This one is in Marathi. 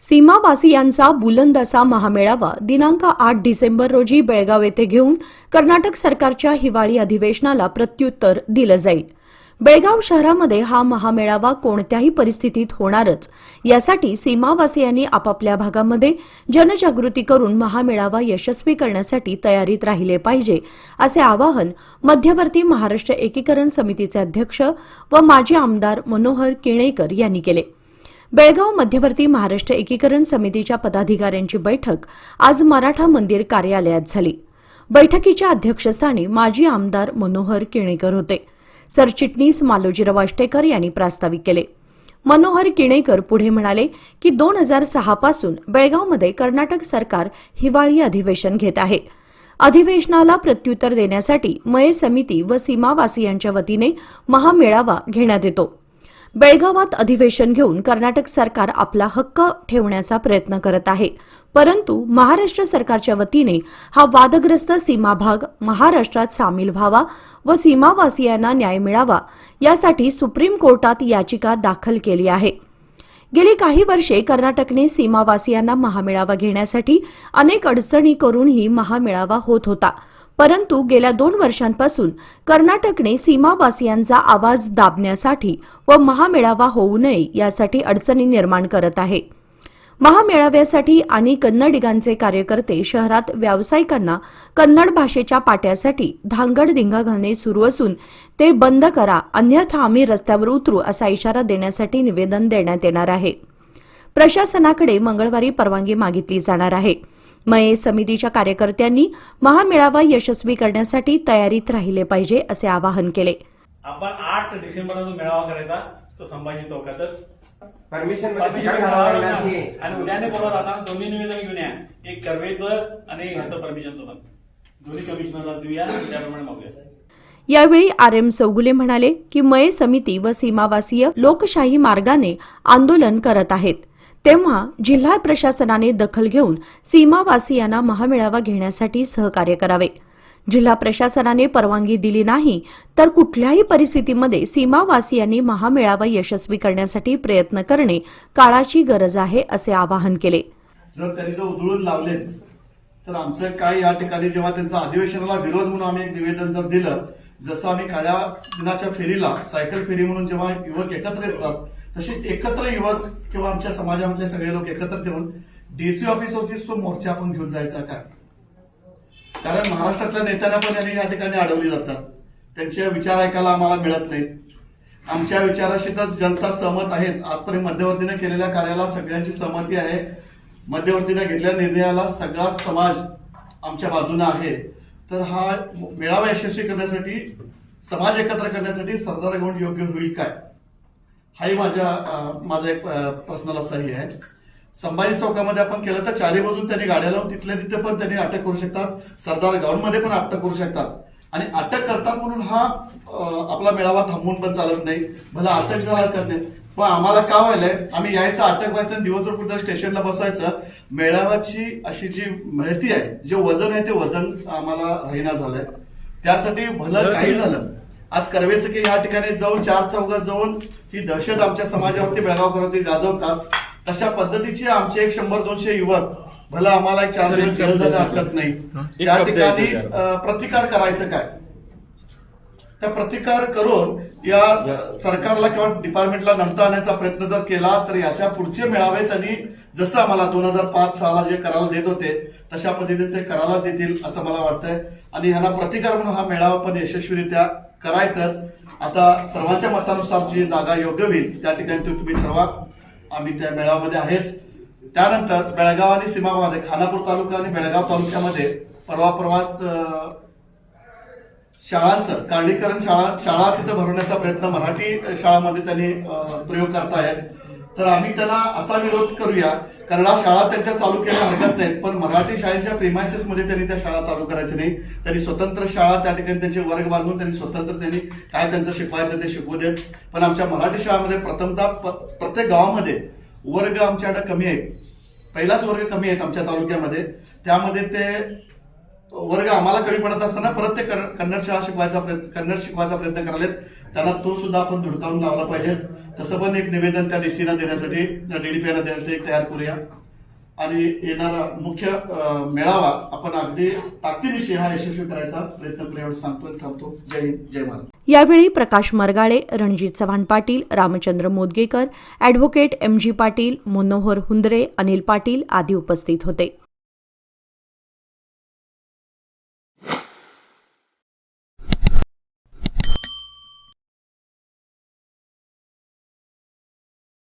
सीमावासियांचा बुलंद असा महामेळावा दिनांक आठ डिसेंबर रोजी बेळगाव येथे घेऊन कर्नाटक सरकारच्या हिवाळी अधिवेशनाला प्रत्युत्तर दिलं जाईल. बेळगाव शहरामध्ये हा महामेळावा कोणत्याही परिस्थितीत होणारच. यासाठी सीमावासियांनी आपापल्या भागामध्ये जनजागृती करून महामेळावा यशस्वी करण्यासाठी तयारीत राहिले पाहिजे असे आवाहन मध्यवर्ती महाराष्ट्र एकीकरण समितीचे अध्यक्ष व माजी आमदार मनोहर किणेकर यांनी केले. बेळगाव मध्यवर्ती महाराष्ट्र एकीकरण समितीच्या पदाधिकाऱ्यांची बैठक आज मराठा मंदिर कार्यालयात झाली. बैठकीच्या अध्यक्षस्थानी माजी आमदार मनोहर किणेकर होते. सरचिटणीस मालोजीराव आष्टेकर यांनी प्रास्ताविक केले. मनोहर किणेकर पुढे म्हणाले की दोन हजार सहापासून बेळगावमध्ये कर्नाटक सरकार हिवाळी अधिवेशन घेत आहे. अधिवेशनाला प्रत्युत्तर देण्यासाठी मये समिती व सीमावासियांच्या वतीने महामेळावा घेण्यात येतो. बेळगावात अधिवेशन घेऊन कर्नाटक सरकार आपला हक्क ठेवण्याचा प्रयत्न करत आहे. परंतु महाराष्ट्र सरकारच्या वतीने हा वादग्रस्त सीमाभाग महाराष्ट्रात सामील व्हावा व सीमावासियांना न्याय मिळावा यासाठी सुप्रीम कोर्टात याचिका दाखल केली आहे. गेली काही वर्षे कर्नाटकने सीमावासियांना महामेळावा घेण्यासाठी अनेक अडचणी करूनही महामेळावा होत होता. परंतु गेल्या दोन वर्षांपासून कर्नाटकने सीमावासियांचा आवाज दाबण्यासाठी व महामेळावा होऊ नये यासाठी अडचणी निर्माण करत आहे. महामेळाव्यासाठी आणि कन्नडिगांचे कार्यकर्ते शहरात व्यावसायिकांना कन्नड भाषेच्या पाट्यासाठी धांगडधिंगा घालणे सुरू असून ते बंद करा अन्यथा आम्ही रस्त्यावर उतरू असा इशारा देण्यासाठी निवेदन देण्यात येणार आहे. प्रशासनाकडे मंगळवारी परवानगी मागितली जाणार आहे. मये समितीच्या कार्यकर्त्यांनी महामेळावा यशस्वी करण्यासाठी तयारीत राहिले पाहिजे असे आवाहन केले. आपण आठ डिसेंबरला जो मेळावा करायचा तो संभाजी चौकातच. Permission permission. आणि उद्याने बोलत जाताना दोन्ही निवेदन घेऊन या. एक कर्वेचं आणि ह्याचं परमिशनचं पण दोन्ही कमिशनरला देऊया त्याप्रमाणे मागूया. यावेळी आर एम चौगुले म्हणाले की मये समिती व सीमावासीय लोकशाही मार्गाने आंदोलन करत आहेत. तेव्हा जिल्हा प्रशासनाने दखल घेऊन सीमावासियांना महामेळावा घेण्यासाठी सहकार्य करावे. जिल्हा प्रशासनाने परवानगी दिली नाही तर कुठल्याही परिस्थितीमध्ये सीमावासियांनी महामेळावा यशस्वी करण्यासाठी प्रयत्न करणे काळाची गरज आहे असे आवाहन केले. जर त्यांनी जर उधळून लावलेच तर आमचं काय या ठिकाणी जेव्हा त्यांचा अधिवेशनाला विरोध म्हणून आम्ही एक निवेदन जर दिलं जसं आम्ही काळ्या दिनाच्या फेरीला सायकल फेरी म्हणून जेव्हा युवक एकत्र येतात तसे एकत्र युवक किंवा आमच्या समाजामधले सगळे लोक एकत्र येऊन डीसी ऑफिसवरतीच तो मोर्चा आपण घेऊन जायचा काय कारण महाराष्ट्रातल्या नेत्यांना पण यांनी या ठिकाणी अडवली जातात. त्यांचे विचार ऐकायला आम्हाला मिळत नाहीत. आमच्या विचाराशी तर जनता सहमत आहेच. आजपर्यंत मध्यवर्तीने केलेल्या कार्याला सगळ्यांची सहमती आहे. मध्यवर्तीने घेतलेल्या निर्णयाला सगळा समाज आमच्या बाजूने आहे. तर हा मेळावा यशस्वी करण्यासाठी समाज एकत्र करण्यासाठी सरदार गोंड योग्य होईल काय? हाही माझ्या माझा एक पर्सनल असा आहे. संभाजी चौकामध्ये आपण केलं तर चारी बाजून त्यांनी गाड्या लावून तिथल्या तिथे पण त्यांनी अटक करू शकतात. सरदार ग्राउंडमध्ये पण अटक करू शकतात. आणि अटक करतात म्हणून हा आपला मेळावा थांबवून पण चालत नाही. भला अटक झाला हरकत नाही पण आम्हाला का व्हायलंय? आम्ही यायचं अटक व्हायचं दिवसभर कुठं स्टेशनला बसायचं मेळाव्याची अशी जी माहिती आहे जे वजन आहे ते वजन आम्हाला राहीना झालंय. त्यासाठी भलं काही झालं. आज कर्वेसके या ठिकाणी जाऊन चार चौघात जाऊन ही दहशत आमच्या समाजावरती बेळगावकरांवरती गाजवतात. तशा पद्धतीचे आमचे एक शंभर दोनशे युवक भला आम्हाला एक चार दिवस हरकत नाही. त्या ठिकाणी प्रतिकार करायचं काय? त्या प्रतिकार करून या सरकारला किंवा डिपार्टमेंटला नंतर आणण्याचा प्रयत्न जर केला तर याच्या पुढचे मेळावे त्यांनी जसं आम्हाला दोन हजार पाच सहाला जे करायला देत होते तशा पद्धतीने ते करायला देतील असं मला वाटतंय. आणि ह्यांना प्रतिकार म्हणून हा मेळावा पण यशस्वीरित्या करायचंच. आता सर्वांच्या मतानुसार जी जागा योग्य होईल त्या ठिकाणी ती तुम्ही ठरवा. आम्ही त्या मेळाव्यामध्ये आहेच. त्यानंतर बेळगाव आणि सीमामध्ये खानापूर तालुका आणि बेळगाव तालुक्यामध्ये परवा परवाच शाळांचं कार्डीकरण शाळा शाळा तिथं भरवण्याचा प्रयत्न मराठी शाळामध्ये त्यांनी प्रयोग करतायत. तर आम्ही त्यांना असा विरोध करूया कन्नडा शाळा त्यांच्या चालू केल्या हरकत नाहीत पण मराठी शाळेच्या प्रिमायसेसमध्ये त्यांनी त्या शाळा चालू करायच्या नाही. त्यांनी स्वतंत्र शाळा त्या ठिकाणी त्यांचे वर्ग बांधून त्यांनी स्वतंत्र त्यांनी काय त्यांचं शिकवायचं ते शिकवू देत. पण आमच्या मराठी शाळामध्ये प्रथमतः प्रत्येक गावामध्ये वर्ग आमच्याकडे कमी आहेत. पहिलाच वर्ग कमी आहेत आमच्या तालुक्यामध्ये. त्यामध्ये ते वर्ग आम्हाला कमी पडत असताना परत ते कन्नड शाळा शिकवायचा प्रयत्न कन्नड शिकवायचा प्रयत्न करालेत त्यांना तो सुद्धा आपण धुडकावून लावला पाहिजे. तसं पण एक निवेदन त्या डीसीला देण्यासाठी डीडीपीला देण्यासाठी एक तयार करूया. आणि येणारा मुख्य मेळावा आपण अगदी ताकदीनिशी हा यशस्वी करायचा प्रयत्न करूया सांगतो थांबतो. जय हिंद जय महाराज यावेळी Prakash Margale Ranjit Chavan Patil Ramchandra Modgekar advocate M G Patil Manohar Hundare Anil Patil आदी उपस्थित होते.